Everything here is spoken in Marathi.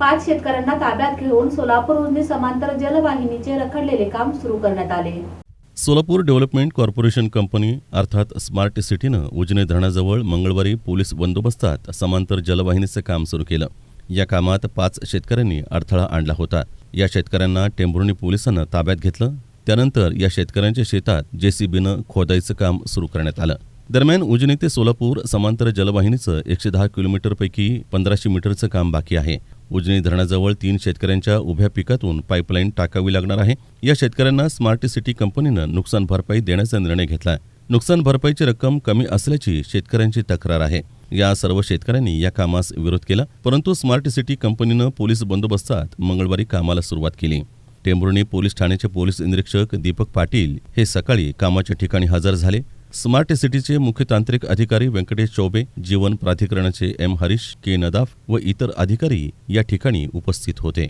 पाच शेतकऱ्यांना ताब्यात घेऊन सोलापूर उजनी समांतर जलवाहिनीचे रखडलेले काम सुरू करण्यात आले. सोलापूर डेव्हलपमेंट कॉर्पोरेशन कंपनी अर्थात स्मार्ट सिटीनं उजने धरणाजवळ मंगळवारी पोलीस बंदोबस्तात समांतर जलवाहिनीचं काम सुरू केलं. या कामात पाच शेतकऱ्यांनी अडथळा आणला होता. या शेतकऱ्यांना टेंभुर्णी पोलिसांना ताब्यात घेतलं. त्यानंतर या शेतकऱ्यांच्या शेतात जेसीबीनं खोदाईचं काम सुरू करण्यात आलं. दरम्यान उजनी ते सोलापूर समांतर जलवाहिनीचं एकशे दहा किलोमीटरपैकी पंधराशे मीटरचं काम बाकी आहे. उजनी धरणाजवळ तीन शेतकऱ्यांच्या उभ्या पिकातून पाईपलाईन टाकावी लागणार आहे. या शेतकऱ्यांना स्मार्ट सिटी कंपनीनं नुकसान भरपाई देण्याचा निर्णय घेतला नुकसान भरपाईची रक्कम कमी असल्याची शेतकऱ्यांची तक्रार आहे. या सर्व शेतकऱ्यांनी या कामास विरोध केला परंतु स्मार्ट सिटी कंपनीनं पोलीस बंदोबस्तात मंगळवारी कामाला सुरुवात केली. टेंभुर्णी पोलीस ठाण्याचे पोलीस निरीक्षक दीपक पाटील हे सकाळी कामाच्या ठिकाणी हजर झाले. स्मार्ट सिटीचे मुख्य तांत्रिक अधिकारी व्यंकटेश चौबे जीवन प्राधिकरणाचे एम हरीश के नदाफ व इतर अधिकारी या ठिकाणी उपस्थित होते.